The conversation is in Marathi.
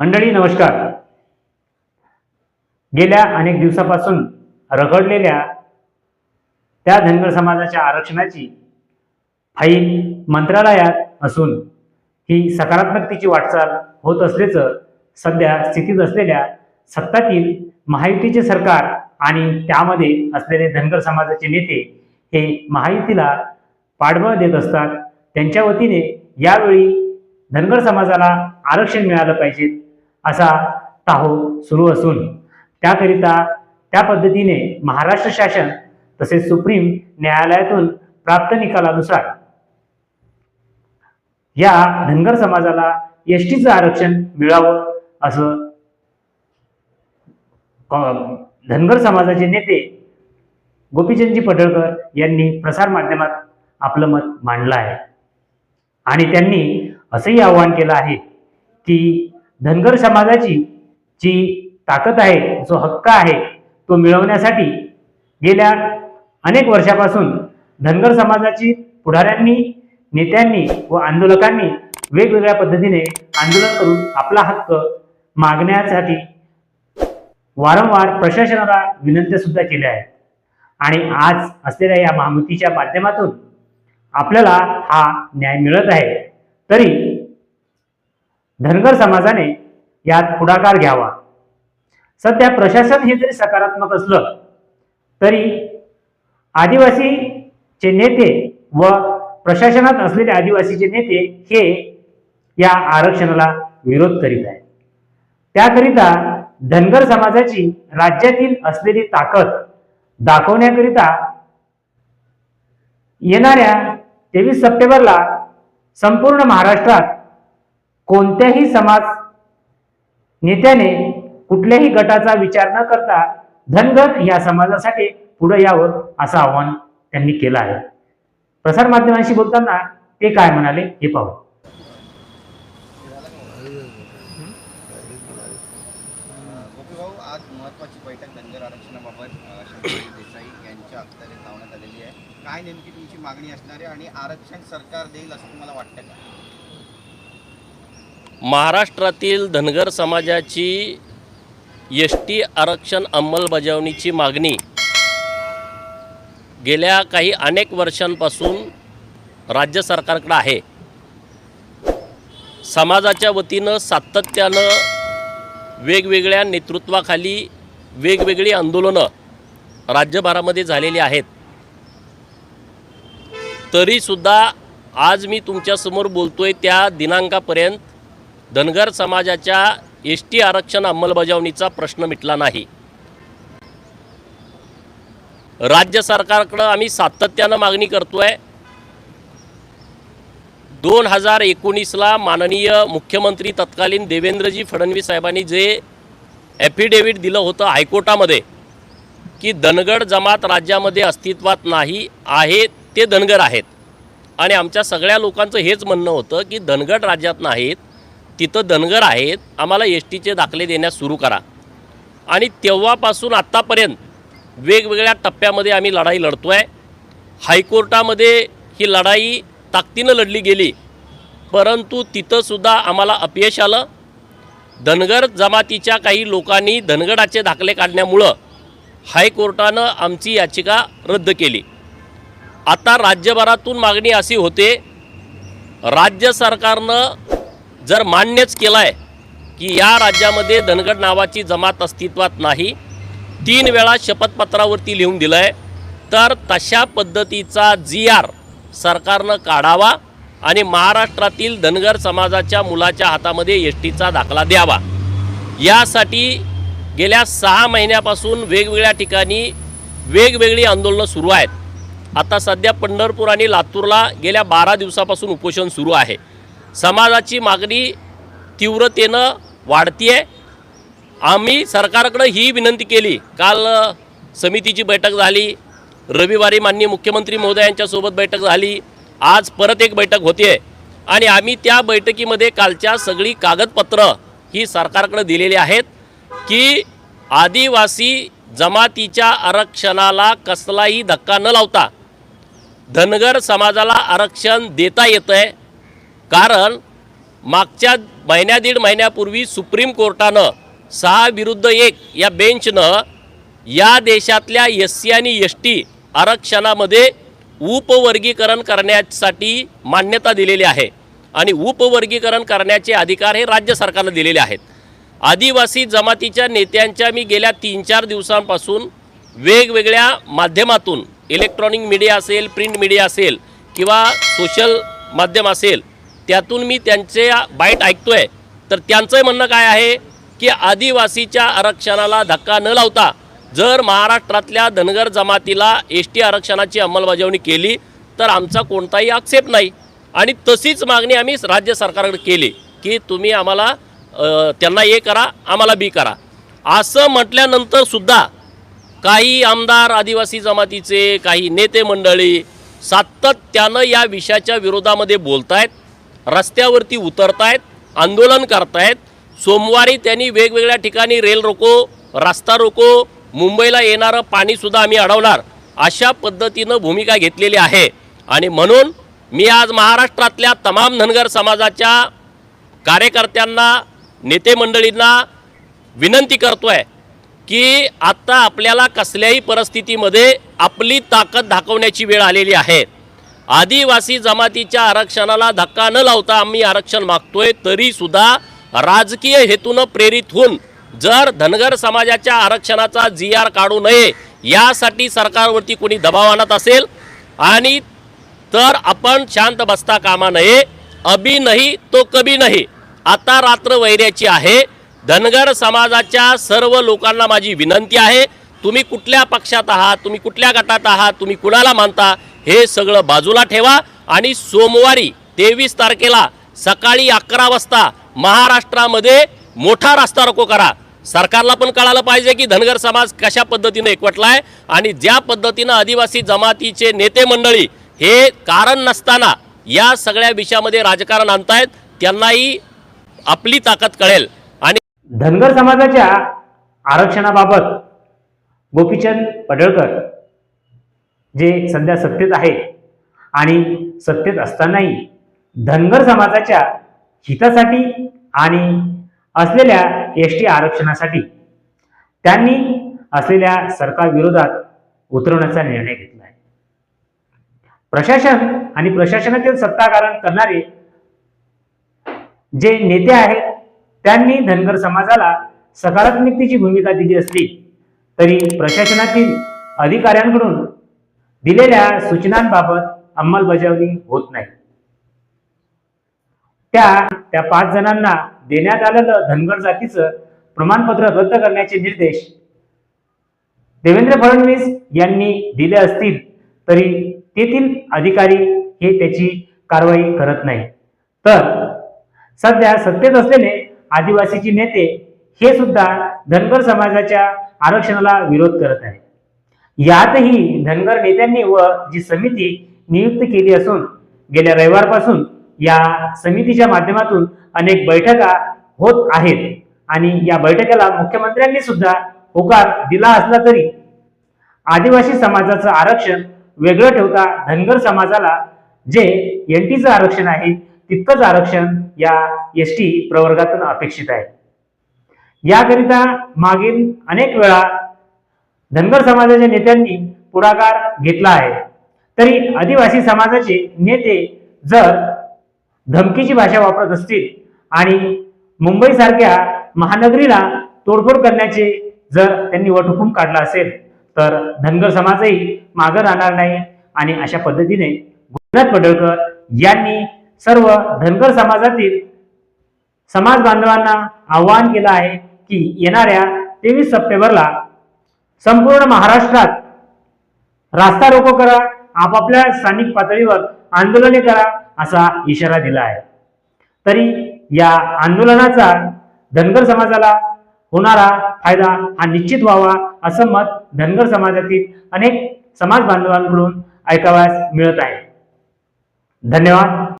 मंडळी नमस्कार. गेल्या अनेक दिवसापासून रखडलेल्या त्या धनगर समाजाच्या आरक्षणाची फाईल मंत्रालयात असून ही सकारात्मकतेची वाटचाल होत असल्याचं सध्या स्थितीत असलेल्या सत्तातील महायुतीचे सरकार आणि त्यामध्ये असलेले धनगर समाजाचे नेते हे महायुतीला पाठबळ देत असतात. त्यांच्या वतीने यावेळी धनगर समाजाला आरक्षण मिळालं पाहिजे. असा ताहो सुरू असून त्याकरिता त्या पद्धतीने महाराष्ट्र शासन तसेच सुप्रीम न्यायालयातून प्राप्त निकालानुसार या धनगर समाजाला एस टीचं आरक्षण मिळावं असं धनगर समाजाचे नेते गोपीचंदजी पडळकर यांनी प्रसारमाध्यमात आपलं मत मांडलं आहे. आणि त्यांनी असंही आवाहन केलं आहे की धनगर समाजाची जी ताकद आहे जो हक्क आहे तो मिळवण्यासाठी गेल्या अनेक वर्षापासून धनगर समाजाची पुढाऱ्यांनी नेत्यांनी व आंदोलकांनी वेगवेगळ्या पद्धतीने आंदोलन करून आपला हक्क मागण्यासाठी वारंवार प्रशासनाला विनंत्या सुद्धा केल्या आहेत आणि आज असलेल्या या महामुतीच्या माध्यमातून आपल्याला हा न्याय मिळत आहे. तरी धनगर समाजाने यात पुढाकार घ्यावा. सध्या प्रशासन हे जरी सकारात्मक असलं तरी आदिवासीचे नेते व प्रशासनात असलेले आदिवासीचे नेते हे या आरक्षणाला विरोध करीत आहेत. त्याकरिता धनगर समाजाची राज्यातील असलेली ताकद दाखवण्याकरिता येणाऱ्या तेवीस सप्टेंबरला संपूर्ण महाराष्ट्रात कोणत्याही समाज नेत्याने कुठल्याही गटाचा विचार न करता धनगर या समाजासाठी पुढे यावं असं आवाहन त्यांनी केलं आहे. प्रसारमाध्यमांशी बोलताना ते काय म्हणाले हे पाहू. आज महत्वाची बैठक धनगर आरक्षणाबाबत शंकरजी देसाई यांच्या अखत्यारीत लावण्यात आलेली आहे. काय नेमकी तुमची मागणी असणार आहे आणि आरक्षण सरकार देईल असं तुम्हाला वाटतं का? महाराष्ट्रातील धनगर समाजाची एस टी आरक्षण अंमलबजावणीची मागणी गेल्या काही अनेक वर्षांपासून राज्य सरकारकडे आहे. समाजाच्या वतीनं सातत्यानं वेगवेगळ्या नेतृत्वाखाली वेगवेगळी आंदोलनं राज्यभरामध्ये झालेली आहेत. तरीसुद्धा आज मी तुमच्यासमोर बोलतो आहे त्या दिनांकापर्यंत धनगर समाजाच्या एस टी आरक्षण अंमलबजावणीचा प्रश्न मिटला नाही. राज्य सरकारकडं आम्ही सातत्यानं मागणी करतोय. दोन हजार एकोणीसला माननीय मुख्यमंत्री तत्कालीन देवेंद्रजी फडणवीस साहेबांनी जे ॲफिडेव्हिट दिलं होतं हायकोर्टामध्ये की धनगड जमात राज्यामध्ये अस्तित्वात नाही आहे ते धनगर आहेत. आणि आमच्या सगळ्या लोकांचं हेच म्हणणं होतं की धनगड राज्यात नाहीत तिथं धनगर आहेत आम्हाला एस टीचे दाखले देण्यास सुरू करा. आणि तेव्हापासून आत्तापर्यंत वेगवेगळ्या टप्प्यामध्ये आम्ही लढाई लढतो आहे हायकोर्टामध्ये ही लढाई ताकदीनं लढली गेली परंतु तिथंसुद्धा आम्हाला अपयश आलं. धनगर जमातीच्या काही लोकांनी धनगडाचे दाखले काढण्यामुळं हायकोर्टानं आमची याचिका रद्द केली. आता राज्यभरातून मागणी अशी होते राज्य सरकारनं जर मान्यच केलं आहे की या राज्यामध्ये धनगड नावाची जमात अस्तित्वात नाही तीन वेळा शपथपत्रावरती लिहून दिलं आहे तर तशा पद्धतीचा जी आर सरकारनं काढावा आणि महाराष्ट्रातील धनगर समाजाच्या मुलाच्या हातामध्ये एस टीचा दाखला द्यावा. यासाठी गेल्या सहा महिन्यापासून वेगवेगळ्या ठिकाणी वेगवेगळी आंदोलनं सुरू आहेत. आता सध्या पंढरपूर आणि लातूरला गेल्या बारा दिवसापासून उपोषण सुरू आहे. समाजाची मागणी तीव्रतेनं वाढती आहे आम्ही सरकारकडं ही विनंती केली. काल समितीची बैठक झाली. रविवारी माननीय मुख्यमंत्री महोदयांच्यासोबत बैठक झाली. आज परत एक बैठक होते आणि आम्ही त्या बैठकीमध्ये कालच्या सगळी कागदपत्रं ही सरकारकडे दिलेली आहेत की आदिवासी जमातीच्या आरक्षणाला कसलाही धक्का न लावता धनगर समाजाला आरक्षण देता येतं आहे कारण मागच्या महिन्या दीड महिन्यापूर्वी सुप्रीम कोर्टानं सहा विरुद्ध एक या बेंचनं या देशातल्या एस सी आणि एस टी आरक्षणामध्ये उपवर्गीकरण करण्यासाठी मान्यता दिलेली आहे. आणि उपवर्गीकरण करण्याचे अधिकार हे राज्य सरकारला दिलेले आहेत. आदिवासी जमातीच्या नेत्यांच्या मी गेल्या तीन चार दिवसांपासून वेगवेगळ्या माध्यमातून इलेक्ट्रॉनिक मीडिया असेल प्रिंट मीडिया असेल किंवा सोशल माध्यम असेल त्यातून मी त्यांचे बाईट ऐकतोय. तर त्यांचं म्हणणं काय आहे की आदिवासीच्या आरक्षणाला धक्का न लावता जर महाराष्ट्रातल्या धनगर जमातीला एस टी आरक्षणाची अंमलबजावणी केली तर आमचा कोणताही आक्षेप नाही. आणि तशीच मागणी आम्ही राज्य सरकारकडे केली की तुम्ही आम्हाला त्यांना ए करा आम्हाला बी करा. असं म्हटल्यानंतर सुद्धा काही आमदार आदिवासी जमातीचे काही नेते मंडळी सातत्यानं या विषयाच्या विरोधामध्ये बोलत आहेत रस्त्यावरती उतरतायत आंदोलन करतायत. सोमवारी त्यांनी वेगवेगळ्या ठिकाणी रेल रोको रस्ता रोको मुंबईला येणारं पाणीसुद्धा आम्ही अडवणार. अशा पद्धतीनं भूमिका घेतलेली आहे. आणि म्हणून मी आज महाराष्ट्रातल्या तमाम धनगर समाजाच्या कार्यकर्त्यांना नेते मंडळींना विनंती आहे की आत्ता आपल्याला कसल्याही परिस्थितीमध्ये आपली ताकद दाखवण्याची वेळ आलेली आहे. आदिवासी जमातीच्या आरक्षणाला धक्का न लावता आम्ही आरक्षण मागतोय तरी सुद्धा राजकीय हेतूनं प्रेरित होऊन जर धनगर समाजाच्या आरक्षणाचा जी आर काढू नये यासाठी सरकारवरती कोणी दबाव आणत असेल? आणि तर आपण शांत बसता कामा नये अभी नाही तो कभी नाही. आता रात्र वैऱ्याची आहे. धनगर समाजाच्या सर्व लोकांना माझी विनंती आहे तुम्ही कुठल्या पक्षात आहात तुम्ही कुठल्या गटात आहात तुम्ही कुणाला मानता? हे सगळं बाजूला ठेवा आणि सोमवारी तेवीस तारखेला सकाळी अकरा वाजता महाराष्ट्रामध्ये मोठा रास्ता रोको करा. सरकारला पण कळालं पाहिजे की धनगर समाज कशा पद्धतीनं एकवटला आहे आणि ज्या पद्धतीनं आदिवासी जमातीचे नेते मंडळी हे कारण नसताना या सगळ्या विषयामध्ये राजकारण आणतायत त्यांनाही आपली ताकद कळेल. आणि धनगर समाजाच्या आरक्षणाबाबत गोपीचंद पडळकर जे सध्या सत्तेत आहेत आणि सत्तेत असतानाही धनगर समाजाच्या हितासाठी आणि असलेल्या एस टी आरक्षणासाठी त्यांनी असलेल्या सरकारविरोधात उतरवण्याचा निर्णय घेतला आहे. प्रशासन आणि प्रशासनातील सत्ताकारण करणारे जे नेते आहेत त्यांनी धनगर समाजाला सकारात्मकतेची भूमिका दिली असली तरी प्रशासनातील अधिकाऱ्यांकडून दिलेल्या सूचनांबाबत अंमलबजावणी होत नाही. त्या त्या पाच जणांना देण्यात आलेलं धनगर जातीचं प्रमाणपत्र रद्द करण्याचे निर्देश देवेंद्र फडणवीस यांनी दिले असतील तरी तेथील अधिकारी हे त्याची कारवाई करत नाही. तर सध्या सत्तेत असलेले आदिवासीचे नेते हे सुद्धा धनगर समाजाच्या आरक्षणाला विरोध करत आहेत. यातही धनगर नेत्यांनी व जी समिती नियुक्त केली असून गेल्या रविवारपासून या समितीच्या माध्यमातून अनेक बैठका होत आहेत. आणि या बैठकीला मुख्यमंत्र्यांनी सुद्धा होकार दिला असला तरी आदिवासी समाजाचं आरक्षण वेगळं ठेवता धनगर समाजाला जे एन टीचं आरक्षण आहे तितकंच आरक्षण या एस टी प्रवर्गातून अपेक्षित आहे. याकरिता मागील अनेक वेळा धनगर समाजाच्या नेत्यांनी पुढाकार घेतला आहे. तरी आदिवासी समाजाचे नेते जर धमकीची भाषा वापरत असतील आणि मुंबईसारख्या महानगरीला तोडफोड करण्याचे जर त्यांनी वटहुकूम काढला असेल तर धनगर समाजही मागं राहणार नाही आणि अशा पद्धतीने गुजरात पडळकर यांनी सर्व धनगर समाजातील समाज बांधवांना आवाहन केलं आहे की येणाऱ्या तेवीस सप्टेंबरला संपूर्ण महाराष्ट्रात रास्ता रोको करा आपापल्या स्थानिक पातळीवर आंदोलने करा असा इशारा दिला आहे. तरी या आंदोलनाचा धनगर समाजाला होणारा फायदा हा निश्चित व्हावा असं मत धनगर समाजातील अनेक समाज बांधवांकडून ऐकावयास मिळत आहे. धन्यवाद.